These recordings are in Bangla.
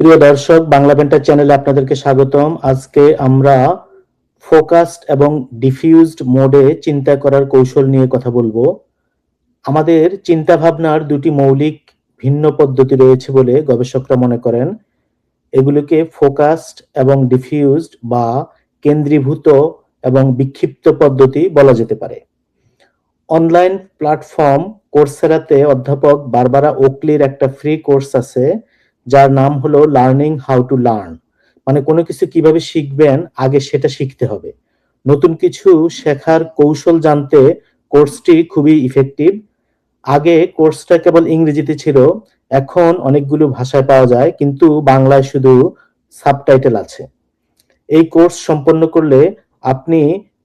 প্রিয় দর্শক, বাংলা পেন্টার চ্যানেলে আপনাদেরকে স্বাগতম। আজকে আমরা ফোকাসড এবং ডিফিউজড মোডে চিন্তা করার কৌশল নিয়ে কথা বলব। আমাদের চিন্তা ভাবনার দুটি মৌলিক ভিন্ন পদ্ধতি রয়েছে বলে গবেষকরা মনে করেন। এগুলোকে ফোকাসড এবং ডিফিউজড বা কেন্দ্রীভূত এবং বিক্ষিপ্ত পদ্ধতি বলা যেতে পারে। অনলাইন প্ল্যাটফর্ম কোর্সেরাতে অধ্যাপক বারবারা ওকলির একটা ফ্রি কোর্স আছে। যার নাম হলো লার্নিং হাউ টু লার্ন মানে কোনো কিছু কীভাবে শিখবেন, আগে সেটা শিখতে হবে। নতুন কিছু শেখার কৌশল জানতে কোর্সটি খুবই ইফেক্টিভ আগে কোর্সটা কেবল ইংরেজিতে ছিল, এখন অনেকগুলো ভাষায় পাওয়া যায়, কিন্তু বাংলায় শুধু সাবটাইটেল আছে। এই কোর্স সম্পন্ন করলে আপনি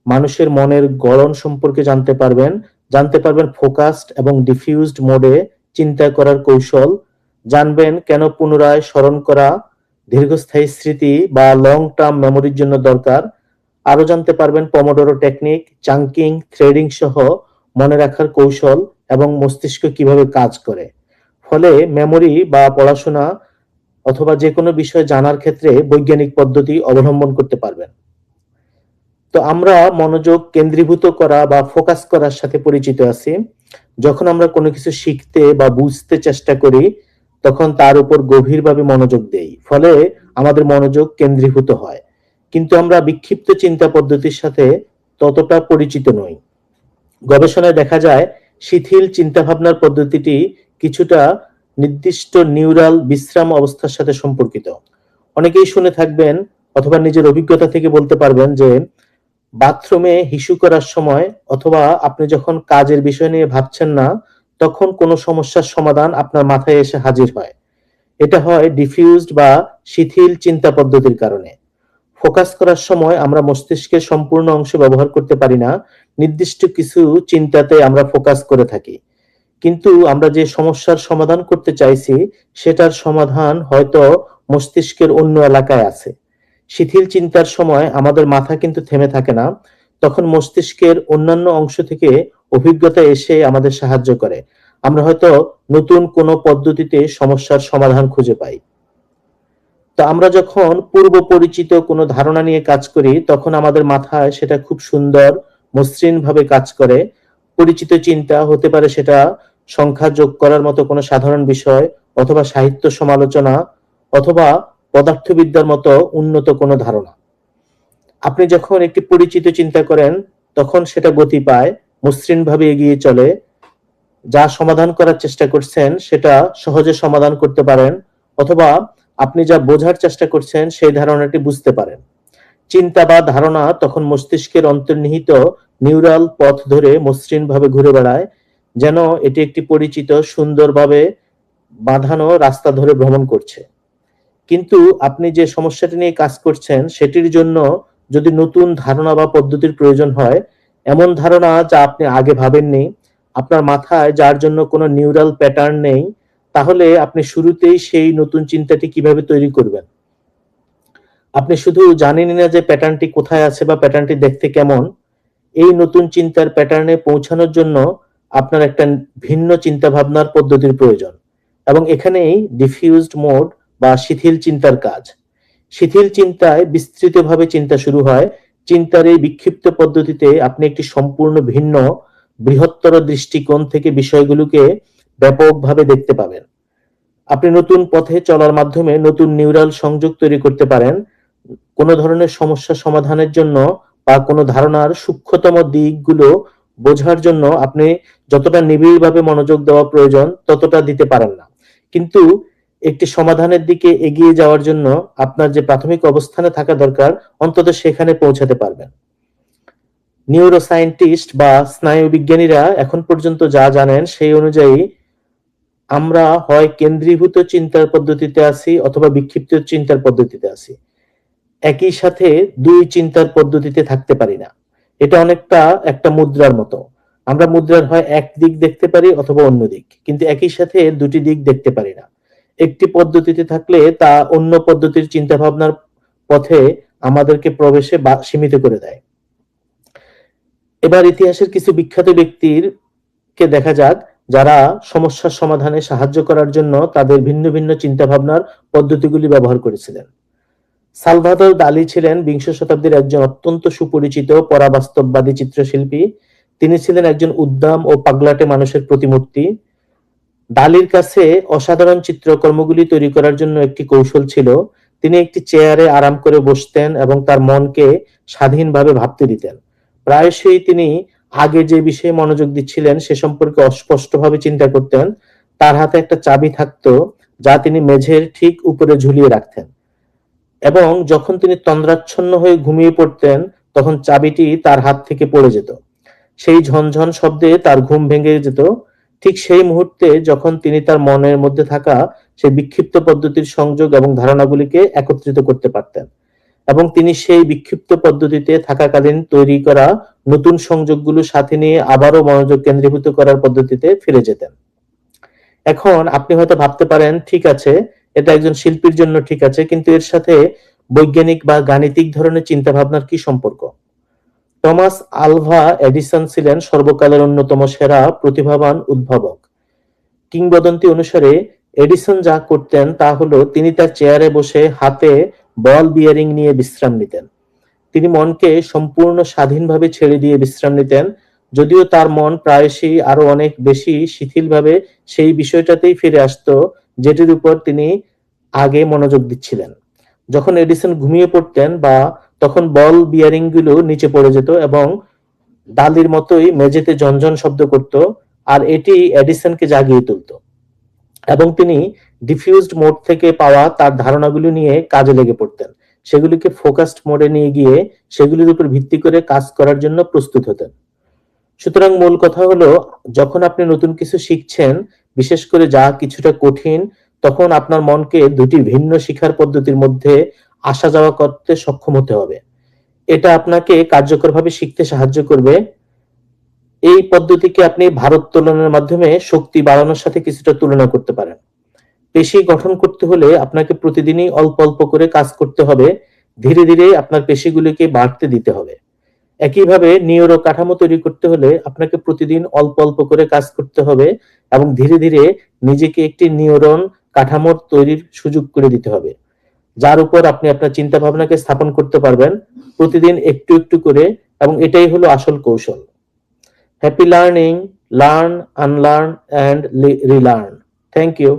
মানুষের মনের গড়ন সম্পর্কে জানতে পারবেন জানতে পারবেন ফোকাসড এবং ডিফিউজড মোডে চিন্তা করার কৌশল। জানবেন কেন পুনরায় স্মরণ করা দীর্ঘস্থায়ী স্মৃতি বা লং টার্ম মেমোরির জন্য দরকার। আরও জানতে পারবেন পমোডোরো টেকনিক চাঙ্কিং থ্রেডিং সহ মনে রাখার কৌশল এবং মস্তিষ্ক কীভাবে কাজ করে। ফলে মেমোরি বা পড়াশোনা অথবা যে কোনো বিষয় জানার ক্ষেত্রে বৈজ্ঞানিক পদ্ধতি অবলম্বন করতে পারবেন। তো আমরা মনোযোগ কেন্দ্রীভূত করা বা ফোকাস করার সাথে পরিচিত আছি। যখন আমরা কোনো কিছু শিখতে বা বুঝতে চেষ্টা করি তখন তার উপর গভীরভাবে মনোযোগ দেই। ফলে আমাদের মনোযোগ কেন্দ্রীভূত হয়। কিন্তু আমরা বিক্ষিপ্ত চিন্তা পদ্ধতির সাথে ততটা পরিচিত নই। গবেষণায় দেখা যায়, শিথিল চিন্তা ভাবনার পদ্ধতিটি কিছুটা নির্দিষ্ট নিউরাল বিশ্রাম অবস্থার সাথে সম্পর্কিত। অনেকেই শুনে থাকবেন অথবা নিজের অভিজ্ঞতা থেকে বলতে পারবেন যে, বাথরুমে হিসু করার সময় অথবা আপনি যখন কাজের বিষয় নিয়ে ভাবছেন না তখন কোনো সমস্যার সমাধান আপনার মাথায় এসে হাজির হয়। এটা হয় ডিফিউজড বা শিথিল চিন্তা পদ্ধতির কারণে। ফোকাস করার সময় আমরা মস্তিষ্কের সম্পূর্ণ অংশ ব্যবহার করতে পারি না, নির্দিষ্ট কিছু চিন্তাতে আমরা ফোকাস করে থাকি। কিন্তু আমরা যে সমস্যার সমাধান করতে চাইছি, সেটার সমাধান হয়তো মস্তিষ্কের অন্য এলাকায় আছে। শিথিল চিন্তার সময় আমাদের মাথা কিন্তু থেমে থাকে না তখন মস্তিষ্কের অন্যান্য অংশ থেকে অভিজ্ঞতা এসে আমাদের সাহায্য করে। আমরা হয়তো নতুন কোনো পদ্ধতিতে সমস্যার সমাধান খুঁজে পাই। তো আমরা যখন পূর্ব পরিচিত কোনো ধারণা নিয়ে কাজ করি, তখন আমাদের মাথায় সেটা খুব সুন্দর মসৃণ ভাবে কাজ করে। পরিচিত চিন্তা হতে পারে সেটা সংখ্যা যোগ করার মতো কোনো সাধারণ বিষয় অথবা সাহিত্য সমালোচনা অথবা পদার্থবিদ্যার মতো উন্নত কোনো ধারণা। আপনি যখন একটি পরিচিত চিন্তা করেন, তখন সেটা গতি পায়, মসৃণভাবে এগিয়ে চলে। যা সমাধান করার চেষ্টা করছেন, সেটা সহজে সমাধান করতে পারেন, অথবা আপনি যা বোঝার চেষ্টা করছেন, সেই ধারণাটি বুঝতে পারেন। চিন্তা বা ধারণা তখন মস্তিষ্কের অন্তর্নিহিত নিউরাল পথ ধরে মসৃণভাবে ঘুরে বেড়ায়, যেন এটি একটি পরিচিত, সুন্দরভাবে বাঁধানো রাস্তা ধরে ভ্রমণ করছে। কিন্তু আপনি যে সমস্যাটি নিয়ে কাজ করছেন, সেটির জন্য যদি নতুন ধারণা বা পদ্ধতির প্রয়োজন হয়, এমন ধারণা যা আপনি আগে ভাবেননি, আপনার মাথায় যার জন্য কোনো নিউরাল প্যাটার্ন নেই, তাহলে আপনি শুরুতেই সেই নতুন চিন্তাটি কীভাবে তৈরি করবেন? আপনি শুধু জানেনই না যে প্যাটার্নটি কোথায় আছে বা প্যাটার্নটি দেখতে কেমন, এই নতুন চিন্তার প্যাটার্নে পৌঁছানোর জন্য আপনার একটা ভিন্ন চিন্তা ভাবনার পদ্ধতির প্রয়োজন। এবং এখানেই ডিফিউজড মোড বা শিথিল চিন্তার কাজ। শিথিল চিন্তায় বিস্তৃতভাবে চিন্তা শুরু হয়। চিন্তার এই বিক্ষিপ্ত পদ্ধতিতে আপনি একটি সম্পূর্ণ ভিন্ন, বৃহত্তর দৃষ্টিকোণ থেকে বিষয়গুলোকে ব্যাপকভাবে দেখতে পাবেন। আপনি নতুন পথে চলার মাধ্যমে নতুন নিউরাল সংযোগ তৈরি করতে পারেন। কোন ধরনের সমস্যা সমাধানের জন্য বা কোনো ধারণার সূক্ষ্মতম দিকগুলো বোঝার জন্য আপনি যতটা নিবিড়ভাবে মনোযোগ দেওয়া প্রয়োজন ততটা দিতে পারেন না। কিন্তু একটি সমাধানের দিকে এগিয়ে যাওয়ার জন্য আপনার যে প্রাথমিক অবস্থানে থাকা দরকার, অন্তত সেখানে পৌঁছাতে পারবেন। নিউরোসায়েন্টিস্ট বা স্নায়ু বিজ্ঞানীরা এখন পর্যন্ত যা জানেন সেই অনুযায়ী আমরা হয় কেন্দ্রীভূত চিন্তার পদ্ধতিতে আছি অথবা বিক্ষিপ্ত চিন্তার পদ্ধতিতে আছি। একই সাথে দুই চিন্তার পদ্ধতিতে থাকতে পারি না। এটা অনেকটা একটা মুদ্রার মতো। আমরা মুদ্রার হয় এক দিক দেখতে পারি অথবা অন্য দিক, কিন্তু একই সাথে দুটি দিক দেখতে পারি না। একটি পদ্ধতিতে থাকলে তা অন্য পদ্ধতির চিন্তা ভাবনার পথে আমাদেরকে প্রবেশে বা সীমিত করে দেয়। এবার ইতিহাসের কিছু বিখ্যাত ব্যক্তির কে দেখা যাক, যারা সমস্যার সমাধানে সাহায্য করার জন্য তাদের ভিন্ন ভিন্ন চিন্তাভাবনার পদ্ধতিগুলি ব্যবহার করেছিলেন। সালভাদর দালি ছিলেন বিংশ শতাব্দীর একজন অত্যন্ত সুপরিচিত পরাবাস্তববাদী চিত্রশিল্পী। তিনি ছিলেন একজন উদ্দাম ও পাগলাটে মানুষের প্রতিমূর্তি। ডালির কাছে অসাধারণ চিত্রকর্মগুলি তৈরি করার জন্য একটি কৌশল ছিল। তিনি একটি চেয়ারে আরাম করে বসতেন এবং তার মনকে স্বাধীনভাবে ভাবতে দিতেন। প্রায়শই তিনি আগে যে বিষয়ে মনোযোগ দিচ্ছিলেন সে সম্পর্কে অস্পষ্টভাবে চিন্তা করতেন। তার হাতে একটা চাবি থাকতো যা তিনি মেঝের ঠিক উপরে ঝুলিয়ে রাখতেন। এবং যখন তিনি তন্দ্রাচ্ছন্ন হয়ে ঘুমিয়ে পড়তেন, তখন চাবিটি তার হাত থেকে পড়ে যেত। সেই ঝনঝন শব্দে তার ঘুম ভেঙে যেত। ঠিক সেই মুহূর্তে যখন তিনি তার মনের মধ্যে থাকা সেই বিক্ষিপ্ত পদ্ধতির সংযোগ এবং ধারণাগুলিকে একত্রিত করতে পারতেন এবং তিনি সেই বিক্ষিপ্ত পদ্ধতিতে থাকাকালীন তৈরি করা নতুন সংযোগগুলো সাথে নিয়ে আবারও মনোযোগ কেন্দ্রীভূত করার পদ্ধতিতে ফিরে যেতেন। এখন আপনি হয়তো ভাবতে পারেন, ঠিক আছে, এটা একজন শিল্পীর জন্য ঠিক আছে, কিন্তু এর সাথে বৈজ্ঞানিক বা গাণিতিক ধরনের চিন্তা ভাবনার কি সম্পর্ক? টমাস আলভা এডিসন ছিলেন সর্বকালের অন্যতম সেরা প্রতিভাবান উদ্ভাবক। কিংবদন্তি অনুসারে, এডিসন যা করতেন তা হলো তিনি তার চেয়ারে বসে হাতে বল বিয়ারিং নিয়ে বিশ্রাম নিতেন। তিনি মনকে সম্পূর্ণ স্বাধীনভাবে ছেড়ে দিয়ে বিশ্রাম নিতেন, যদিও তার মন প্রায়শই আরও অনেক বেশি শিথিলভাবে সেই বিষয়টাতেই ফিরে আসতো, যেটির উপর তিনি আগে মনোযোগ দিচ্ছিলেন। যখন এডিসন ঘুমিয়ে পড়তেন বা তখন বল বিয়ারিংগুলো নিচে পড়ে যেত এবং ডালির মতোই মেঝেতে ঝনঝন শব্দ করত, আর এটি এডিসনকে জাগিয়ে তুলত। এবং তিনি ডিফিউজড মোড থেকে পাওয়া তার ধারণাগুলো নিয়ে কাজে লেগে পড়তেন। সেগুলিকে ফোকাসড মোডে নিয়ে গিয়ে সেগুলির উপর ভিত্তি করে কাজ করার জন্য প্রস্তুত হতেন। সুতরাং মূল কথা হলো, যখন আপনি নতুন কিছু শিখছেন, বিশেষ করে যা কিছুটা কঠিন, তখন আপনার মনকে দুটি ভিন্ন শিখার পদ্ধতির মধ্যে আসা যাওয়া করতে সক্ষম হতে হবে। এটা আপনাকে কার্যকরভাবে শিখতে সাহায্য করবে। এই পদ্ধতিকে আপনি ভারত ভারোত্তোলনের মাধ্যমে শক্তি বাড়ানোর সাথে কিছুটা তুলনা করতে পারেন। পেশি গঠন করতে হলে আপনাকে প্রতিদিনই অল্প অল্প করে কাজ করতে হবে। ধীরে ধীরে আপনার পেশিগুলিকে বাড়তে দিতে হবে। একইভাবে নিউরো কাঠামো তৈরি করতে হলে আপনাকে প্রতিদিন অল্প অল্প করে কাজ করতে হবে এবং ধীরে ধীরে নিজেকে একটি নিউরন কাঠামোর তৈরির সুযোগ করে দিতে হবে। যার উপর আপনি আপনার চিন্তা ভাবনাকে স্থাপন করতে পারবেন প্রতিদিন একটু একটু করে এবং এটাই হলো আসল কৌশল। Happy learning learn unlearn and relearn thank you